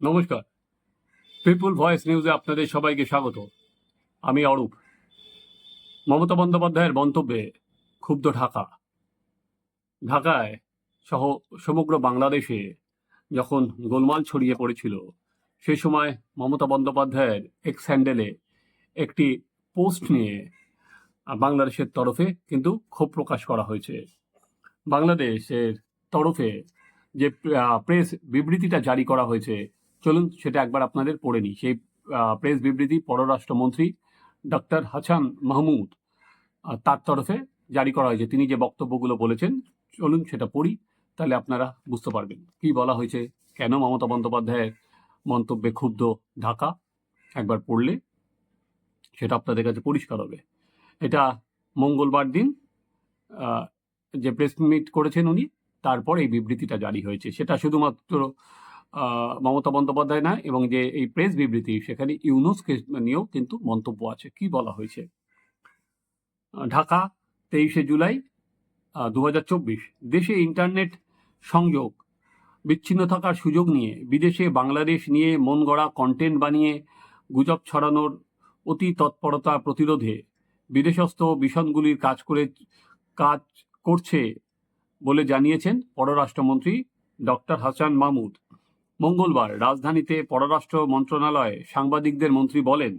নমস্কার। পিপুল ভয়েস নিউজে আপনাদের সবাইকে স্বাগত। আমি অরূপ। মমতা বন্দ্যোপাধ্যায়ের মন্তব্যে ক্ষুব্ধ ঢাকা। ঢাকায় সহ সমগ্র বাংলাদেশে যখন গোলমাল ছড়িয়ে পড়েছিল, সে সময় মমতা বন্দ্যোপাধ্যায়ের এক্স হ্যান্ডেলে একটি পোস্ট নিয়ে বাংলাদেশের তরফে কিন্তু ক্ষোভ প্রকাশ করা হয়েছে। বাংলাদেশের তরফে যে প্রেস বিবৃতিটা জারি করা হয়েছে চলুন সেটা একবার আপনাদের পড়ে নিই। সেই প্রেস বিবৃতি পররাষ্ট্রমন্ত্রী ডক্টর হাসান মাহমুদ তার তরফে জারি করা হয়েছে। তিনি যে বক্তব্যগুলো বলেছেন, চলুন সেটা পড়ি, তাহলে আপনারা বুঝতে পারবেন। কি বলা হয়েছে, কেন মমতা বন্দ্যোপাধ্যায়ের মন্তব্যে ক্ষুব্ধ ঢাকা? একবার পড়লে সেটা আপনাদের কাছে পরিষ্কার হবে। এটা মঙ্গলবার দিন যে প্রেস মিট করেছেন উনি, তারপর এই বিবৃতিটা জারি হয়েছে। সেটা শুধুমাত্র মমতা বন্দ্যোপাধ্যায় না, এবং যে এই প্রেস বিবৃতি, সেখানে ইউনুসকে নিয়েও কিন্তু মন্তব্য আছে। কি বলা হয়েছে? ঢাকা, তেইশে জুলাই দু হাজার চব্বিশ। দেশে ইন্টারনেট সংযোগ, বিচ্ছিন্ন থাকার সুযোগ নিয়ে, বিদেশে বাংলাদেশ নিয়ে মন গড়া কন্টেন্ট বানিয়ে, গুজব ছড়ানোর অতি তৎপরতা প্রতিরোধে, বিদেশস্থ মিশনগুলির কাজ করে, কাজ করছে বলে জানিয়েছেন পররাষ্ট্রমন্ত্রী ডক্টর হাসান মাহমুদ। মঙ্গলবার রাজধানীতে পররাষ্ট্র মন্ত্রণালয়ে সাংবাদিকদের মন্ত্রী বলেন,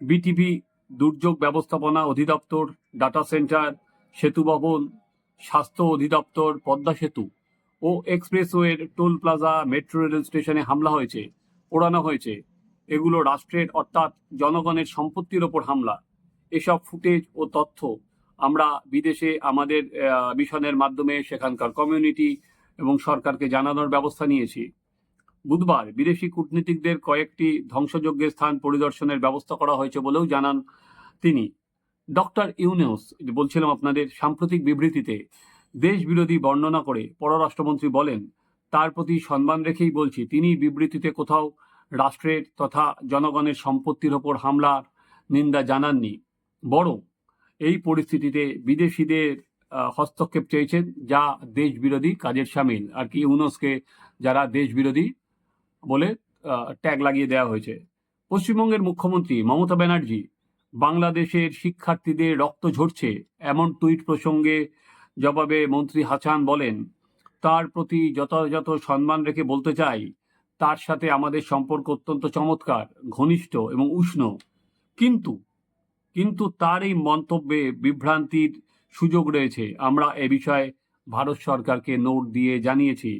বিটিভি দুর্যোগ ব্যবস্থাপনা অধিদপ্তর ডাটা সেন্টার সেতু ভবন, স্বাস্থ্য অধিদপ্তর, পদ্মা সেতু ও এক্সপ্রেসওয়ের টোল প্লাজা, মেট্রো রেল স্টেশনে হামলা হয়েছে, পোড়ানো হয়েছে। এগুলো রাষ্ট্রের অর্থাৎ জনগণের সম্পত্তির ওপর হামলা। এসব ফুটেজ ও তথ্য আমরা বিদেশে আমাদের মিশনের মাধ্যমে সেখানকার কমিউনিটি এবং সরকারকে জানানোর ব্যবস্থা নিয়েছি। বুধবার বিদেশি কূটনীতিকদের কয়েকটি ধ্বংসযজ্ঞের স্থান পরিদর্শনের ব্যবস্থা করা হয়েছে বলেও জানান তিনি। ডক্টর ইউনেস বলছিলাম আপনাদের সাম্প্রতিক বিবৃতিতে, দেশ বিরোধী বর্ণনা করে পররাষ্ট্রমন্ত্রী বলেন, তার প্রতি সম্মান রেখেই বলছি, তিনি বিবৃতিতে কোথাও রাষ্ট্রের তথা জনগণের সম্পত্তির ওপর হামলার নিন্দা জানাননি। বরং এই পরিস্থিতিতে বিদেশিদের হস্তক্ষেপ চেয়েছেন যা দেশ বিরোধী কাজের সামিল। আর কি ইউনুসকে যারা দেশ বিরোধী বলে ট্যাগ লাগিয়ে দেওয়া হয়েছে। পশ্চিমবঙ্গের মুখ্যমন্ত্রী মমতা ব্যানার্জি, বাংলাদেশের শিক্ষার্থীদের রক্ত ঝরছে এমন টুইট প্রসঙ্গে জবাবে মন্ত্রী হাসান বলেন, তার প্রতি যথাযথ সম্মান রেখে বলতে চাই, তার সাথে আমাদের সম্পর্ক অত্যন্ত চমৎকার, ঘনিষ্ঠ এবং উষ্ণ। কিন্তু কিন্তু তার এই মন্তব্যে বিভ্রান্তির সুযোগ রয়েছে। আমরা এ বিষয়ে ভারত সরকারকে নোট দিয়ে জানিয়েছি।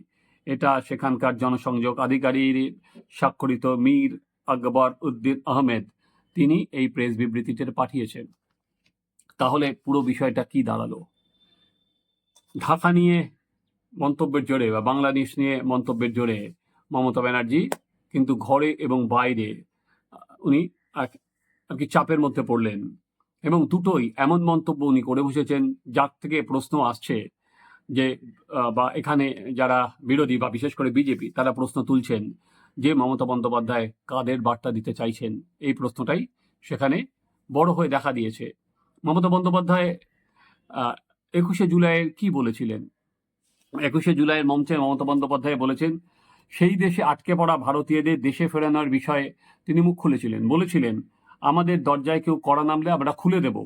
এটা সেখানকার জনসংযোগ আধিকারিক স্বাক্ষরিত মীর আকবর উদ্দিন আহমেদ। তিনি এই প্রেস বিবৃতিতে পাঠিয়েছেন। তাহলে পুরো বিষয়টা কি দাঁড়াল? ঢাকা নিয়ে মন্তব্যের জোরে বা বাংলাদেশ নিয়ে মন্তব্যের জোরে মমতা ব্যানার্জি কিন্তু ঘরে এবং বাইরে উনি আর কি চাপের মধ্যে পড়লেন। এবং দুটোই এমন মন্তব্য উনি করে বসেছেন যার থেকে প্রশ্ন আসছে যে বা এখানে যারা বিরোধী বা বিশেষ করে বিজেপি, তারা প্রশ্ন তুলছেন যে, মমতা বন্দ্যোপাধ্যায় কাদের বার্তা দিতে চাইছেন? এই প্রশ্নটাই সেখানে বড় হয়ে দেখা দিয়েছে। মমতা বন্দ্যোপাধ্যায় একুশে জুলাইয়ের কি বলেছিলেন? একুশে জুলাইয়ের মঞ্চে মমতা বন্দ্যোপাধ্যায় বলেছেন, সেই দেশে আটকে পড়া ভারতীয়দের দেশে ফেরানোর বিষয়ে তিনি মুখ খুলেছিলেন। বলেছিলেন, আমাদের দরজায় কেউ কড়া নামলে আমরা খুলে দেব।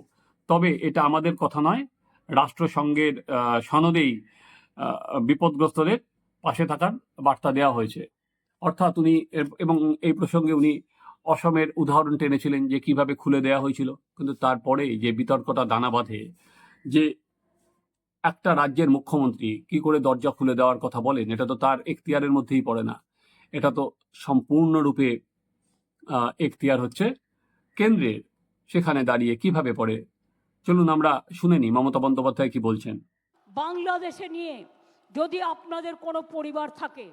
তবে এটা আমাদের কথা নয় রাষ্ট্রসংঘের সনদেই বিপদগ্রস্তদের পাশে থাকার বার্তা দেওয়া হয়েছে। অর্থাৎ উনি এবং এই প্রসঙ্গে উনি অসমের উদাহরণ টেনেছিলেন যে কীভাবে খুলে দেওয়া হয়েছিল। কিন্তু তারপরে যে বিতর্কটা দানা বাঁধে, যে একটা রাজ্যের মুখ্যমন্ত্রী কি করে দরজা খুলে দেওয়ার কথা বলেন, এটা তো তার এখতিয়ারের মধ্যেই পড়ে না। এটা তো সম্পূর্ণরূপে এখতিয়ার হচ্ছে কেন্দ্রের, সেখানে দাঁড়িয়ে কীভাবে পড়ে চলুন আমরা শুনে নিই, মমতা বন্দ্যোপাধ্যায় কি বলছেন। বাংলাদেশে নিয়ে যদি আপনাদের কোনো পরিবার থাকে,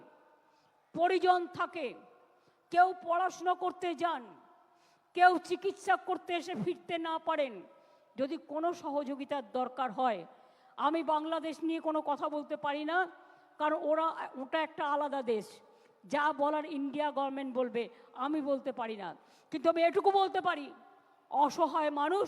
পরিজন থাকে, কেউ পড়াশুনো করতে যান, কেউ চিকিৎসা করতে এসে ফিরতে না পারেন, যদি কোনো সহযোগিতার দরকার হয়, আমি বাংলাদেশ নিয়ে কোনো কথা বলতে পারি না, কারণ ওরা, ওটা একটা আলাদা দেশ। যা বলার ইন্ডিয়া গভর্নমেন্ট বলবে, আমি বলতে পারি না। কিন্তু আমি এটুকু বলতে পারি, অসহায় মানুষ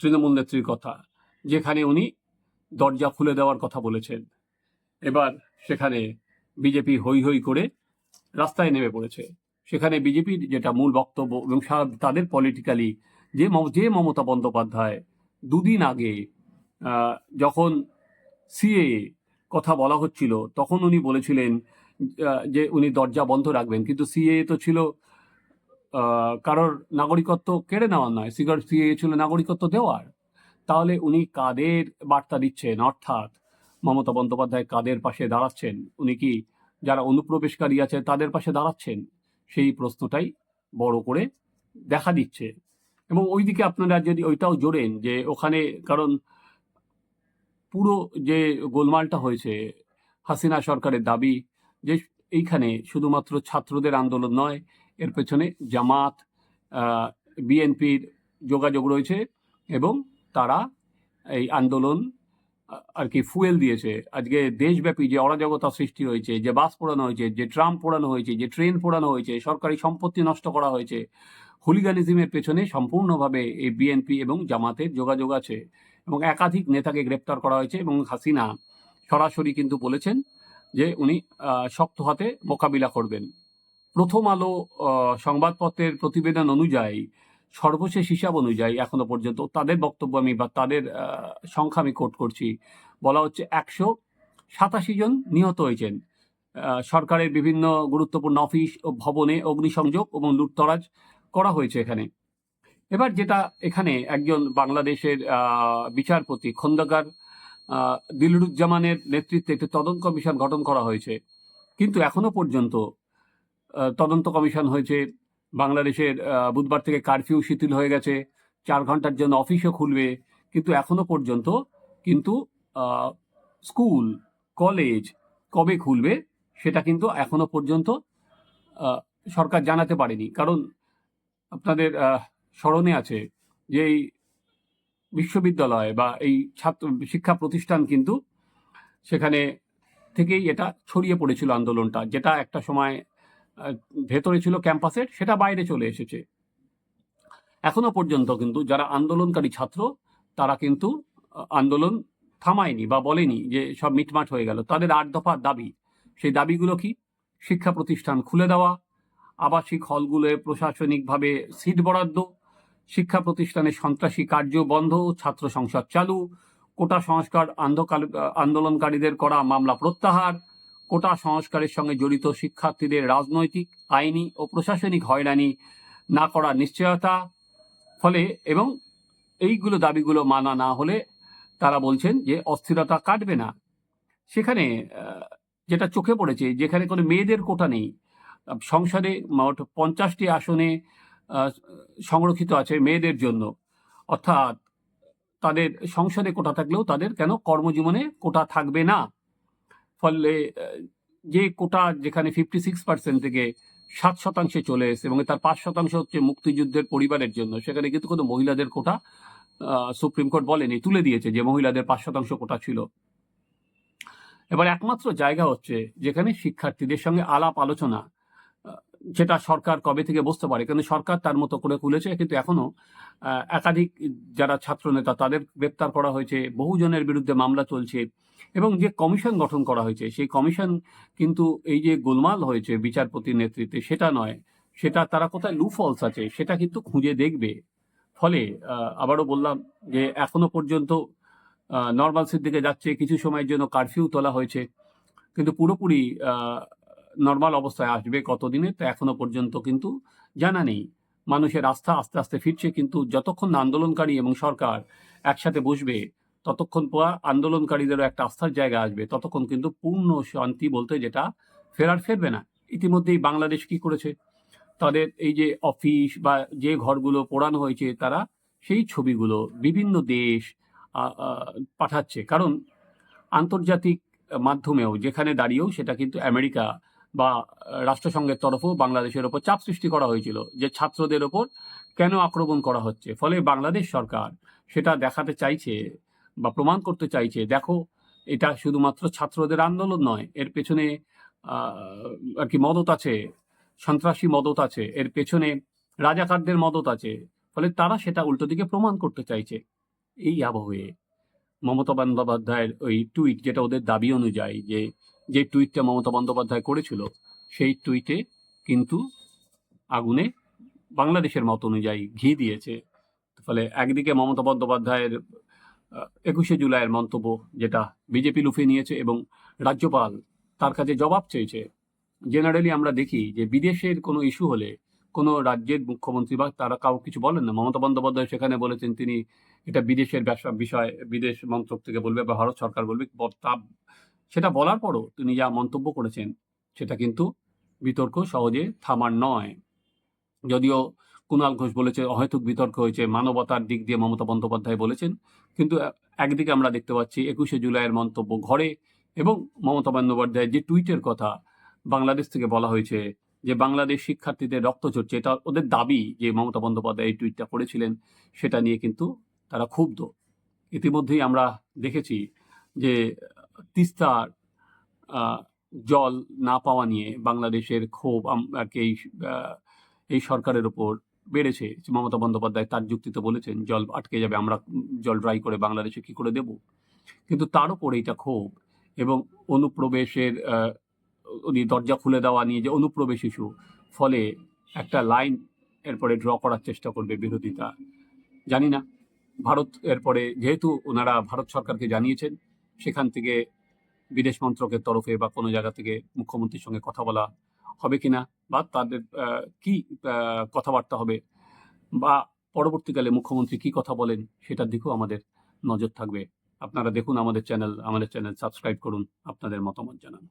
তৃণমূল নেত্রীর কথা, যেখানে উনি দরজা খুলে দেওয়ার কথা বলেছেন। এবার সেখানে বিজেপি হই হই করে রাস্তায় নেমে পড়েছে। সেখানে বিজেপির যেটা মূল বক্তব্য এবং তাদের পলিটিক্যালি যে যে মমতা বন্দ্যোপাধ্যায় দুদিন আগে যখন সিএ কথা বলা হচ্ছিল, তখন উনি বলেছিলেন যে উনি দরজা বন্ধ রাখবেন। কিন্তু সিএ তো ছিল কারোর নাগরিকত্ব কেড়ে নেওয়ার নয়। সিগার সিএ ছিল নাগরিকত্ব দেওয়ার। তাহলে উনি কাদের বার্তা দিচ্ছেন? অর্থাৎ মমতা বন্দ্যোপাধ্যায় কাদের পাশে দাঁড়াচ্ছেন? উনি কি যারা অনুপ্রবেশকারী আছে তাদের পাশে দাঁড়াচ্ছেন? সেই প্রশ্নটাই বড় করে দেখা দিচ্ছে। এবং ওইদিকে আপনারা যদি ওইটাও জোরেন যে ওখানে কারণ পুরো যে গোলমালটা হয়েছে, হাসিনা সরকারের দাবি যে এইখানে শুধুমাত্র ছাত্রদের আন্দোলন নয় এর পেছনে জামাত বিএনপির যোগাযোগ রয়েছে এবং তারা এই আন্দোলন আর কি ফুয়েল দিয়েছে। আজকে দেশব্যাপী যে অরাজকতা সৃষ্টি হয়েছে, যে বাস পোড়ানো হয়েছে, যে ট্রাম পোড়ানো হয়েছে, যে ট্রেন পোড়ানো হয়েছে, সরকারি সম্পত্তি নষ্ট করা হয়েছে, হুলিগানিজমের পেছনে সম্পূর্ণভাবে এই বিএনপি এবং জামাতের যোগাযোগ আছে এবং একাধিক নেতাকে গ্রেপ্তার করা হয়েছে এবং হাসিনা সরাসরি কিন্তু বলেছেন যে উনি শক্ত হাতে মোকাবিলা করবেন। প্রথম আলো সংবাদপত্রের প্রতিবেদন অনুযায়ী, সর্বশেষ হিসাব অনুযায়ী এখনও পর্যন্ত তাদের বক্তব্য আমি বা তাদের সংখ্যা আমি কোট করছি। বলা হচ্ছে একশো সাতাশি জন নিহত হয়েছেন। সরকারের বিভিন্ন গুরুত্বপূর্ণ অফিস ও ভবনে অগ্নিসংযোগ এবং লুটতরাজ করা হয়েছে এখানে। এবার যেটা এখানে একজন বাংলাদেশের বিচারপতি খন্দকার দিলরুজ্জামানের নেতৃত্বে একটি তদন্ত কমিশন গঠন করা হয়েছে। কিন্তু এখনও পর্যন্ত তদন্ত কমিশন হয়েছে। বাংলাদেশের বুধবার থেকে কারফিউ শিথিল হয়ে গেছে। চার ঘণ্টার জন্য অফিসও খুলবে। কিন্তু এখনও পর্যন্ত কিন্তু স্কুল, কলেজ কবে খুলবে সেটা কিন্তু এখনও পর্যন্ত সরকার জানাতে পারেনি। কারণ আপনাদের স্মরণে আছে যে এই বিশ্ববিদ্যালয় বা এই ছাত্র শিক্ষা প্রতিষ্ঠান কিন্তু সেখানে থেকেই এটা ছড়িয়ে পড়েছিল আন্দোলনটা, যেটা একটা সময় ভেতরে ছিল ক্যাম্পাসের, সেটা বাইরে চলে এসেছে। এখনও পর্যন্ত কিন্তু যারা আন্দোলনকারী ছাত্র, তারা কিন্তু আন্দোলন থামায়নি বা বলেনি যে সব মিটমাট হয়ে গেল। তাদের আট দফা দাবি, সেই দাবিগুলো কি? শিক্ষা প্রতিষ্ঠান খুলে দেওয়া, আবাসিক হলগুলোয় প্রশাসনিকভাবে সিট বরাদ্দ, শিক্ষা প্রতিষ্ঠানে সন্ত্রাসী কার্য বন্ধ, ছাত্র সংসদ চালু, কোটা সংস্কার আন্দোলনকারীদের করা মামলা প্রত্যাহার কোটা সংস্কারের সঙ্গে জড়িত শিক্ষার্থীদের রাজনৈতিক, আইনি ও প্রশাসনিক হয়রানি না করার নিশ্চয়তা, ফলে এবং এইগুলো দাবিগুলো মানা না হলে তারা বলছেন যে অস্থিরতা কাটবে না। সেখানে যেটা চোখে পড়েছে, যেখানে কোনো মেয়েদের কোটা নেই, সংসদে মোট পঞ্চাশটি আসনে সংরক্ষিত আছে মেয়েদের জন্য। অর্থাৎ তাদের সংসদে কোটা থাকলেও তাদের কেন কর্মজীবনে কোটা থাকবে না? ফলে যে কোটা যেখানে ফিফটি সিক্স পার্সেন্ট থেকে সাত শতাংশে চলে এসেছে এবং তার পাঁচ শতাংশ হচ্ছে মুক্তিযুদ্ধের পরিবারের জন্য, সেখানে কিন্তু কোনো মহিলাদের কোটা সুপ্রিম কোর্ট বলেনি, তুলে দিয়েছে যে মহিলাদের পাঁচ শতাংশ কোটা ছিল। এবার একমাত্র জায়গা হচ্ছে যেখানে শিক্ষার্থীদের সঙ্গে আলাপ আলোচনা যেটা সরকার কবে থেকে বসতে পারে কিন্তু সরকার তার মতো করে খুলেছে, কিন্তু এখনও একাধিক যারা ছাত্র নেতা তাদের গ্রেপ্তার করা হয়েছে, বহুজনের বিরুদ্ধে মামলা চলছে এবং যে কমিশন গঠন করা হয়েছে, সেই কমিশন কিন্তু এই যে গোলমাল হয়েছে বিচারপতির নেতৃত্বে, সেটা নয়, সেটা তারা কোথায় লু ফলস আছে, সেটা কিন্তু খুঁজে দেখবে। ফলে আবারও বললাম যে এখনও পর্যন্ত নর্মালসির দিকে যাচ্ছে, কিছু সময়ের জন্য কারফিউ তোলা হয়েছে, কিন্তু পুরোপুরি নর্মাল অবস্থায় আসবে কতদিনে, তা এখনও পর্যন্ত কিন্তু জানা নেই। মানুষের আস্থা আস্তে আস্তে ফিরছে, কিন্তু যতক্ষণ আন্দোলনকারী এবং সরকার একসাথে বসবে ততক্ষণ পর আন্দোলনকারীদেরও একটা আস্থার জায়গা আসবে। ততক্ষণ কিন্তু পূর্ণ শান্তি বলতে যেটা ফেরার ফেরবে না। ইতিমধ্যেই বাংলাদেশ কি করেছে? তাদের এই যে অফিস বা যে ঘরগুলো পোড়ানো হয়েছে, তারা সেই ছবিগুলো বিভিন্ন দেশ পাঠাচ্ছে। কারণ আন্তর্জাতিক মাধ্যমেও যেখানে দাঁড়িয়েও সেটা কিন্তু আমেরিকা বা রাষ্ট্রসংঘের তরফেও বাংলাদেশের ওপর চাপ সৃষ্টি করা হয়েছিল যে ছাত্রদের ওপর কেন আক্রমণ করা হচ্ছে। ফলে বাংলাদেশ সরকার সেটা দেখাতে চাইছে বা প্রমাণ করতে চাইছে, দেখো, এটা শুধুমাত্র ছাত্রদের আন্দোলন নয়, এর পেছনে আর কি মদত আছে, সন্ত্রাসী মদত আছে, এর পেছনে রাজাকারদের মদত আছে, ফলে তারা সেটা উল্টো দিকে প্রমাণ করতে চাইছে। এই আবহে মমতা বন্দ্যোপাধ্যায়ের ওই টুইট যেটা ওদের দাবি অনুযায়ী যে যে টুইটটা মমতা বন্দ্যোপাধ্যায় করেছিল, সেই টুইটে কিন্তু আগুনে বাংলাদেশের মত অনুযায়ী ঘি দিয়েছে। ফলে একদিকে মমতা বন্দ্যোপাধ্যায়ের একুশে জুলাইয়ের মন্তব্য যেটা বিজেপি লুফে নিয়েছে এবং রাজ্যপাল তার কাছে জবাব চেয়েছে। জেনারেলি আমরা দেখি যে বিদেশের কোনো ইস্যু হলে কোনো রাজ্যের মুখ্যমন্ত্রী বা তারা কাউ কিছু বলেন না। মমতা বন্দ্যোপাধ্যায় সেখানে বলেছেন তিনি এটা বিদেশের ব্যবসা বিষয়, বিদেশ মন্ত্রক থেকে বলবে বা ভারত সরকার বলবে তা সেটা বলার পরও তিনি যা মন্তব্য করেছেন সেটা কিন্তু বিতর্ক সহজে থামার নয়। যদিও কুণাল ঘোষ বলেছে, অহেতুক বিতর্ক হয়েছে, মানবতার দিক দিয়ে মমতা বন্দ্যোপাধ্যায় বলেছেন কিন্তু একদিকে আমরা দেখতে পাচ্ছি একুশে জুলাইয়ের মন্তব্য ঘরে এবং মমতা বন্দ্যোপাধ্যায়ের যে টুইটের কথা বাংলাদেশ থেকে বলা হয়েছে যে বাংলাদেশ শিক্ষার্থীদের রক্ত ঝরছে, এটা ওদের দাবি যে মমতা বন্দ্যোপাধ্যায় এই টুইটটা করেছিলেন, সেটা নিয়ে কিন্তু তারা ক্ষুব্ধ। ইতিমধ্যেই আমরা দেখেছি যে তিস্তার জল না পাওয়া নিয়ে বাংলাদেশের ক্ষোভ এই সরকারের ওপর বেড়েছে। মমতা বন্দ্যোপাধ্যায় তার যুক্তিতে বলেছেন, জল আটকে যাবে, আমরা জল ড্রাই করে বাংলাদেশে কি করে দেব? কিন্তু তার উপর এইটা ক্ষোভ এবং অনুপ্রবেশের উনি দরজা খুলে দেওয়া নিয়ে যে অনুপ্রবেশ ইস্যু ফলে একটা লাইন এরপরে ড্র করার চেষ্টা করবে বিরোধিতা। জানি না, ভারত এরপরে, যেহেতু ওনারা ভারত সরকারকে জানিয়েছেন, সেখান থেকে বিদেশ মন্ত্রকের তরফে বা কোনো জায়গা থেকে মুখ্যমন্ত্রীর সঙ্গে কথা বলা হবে কিনা বা তাদের কি কথাবার্তা হবে বা পরবর্তীকালে মুখ্যমন্ত্রী কি কথা বলেন সেটার দিকেও আমাদের নজর থাকবে। আপনারা দেখুন আমাদের চ্যানেল আমাদের চ্যানেল সাবস্ক্রাইব করুন, আপনাদের মতামত জানান।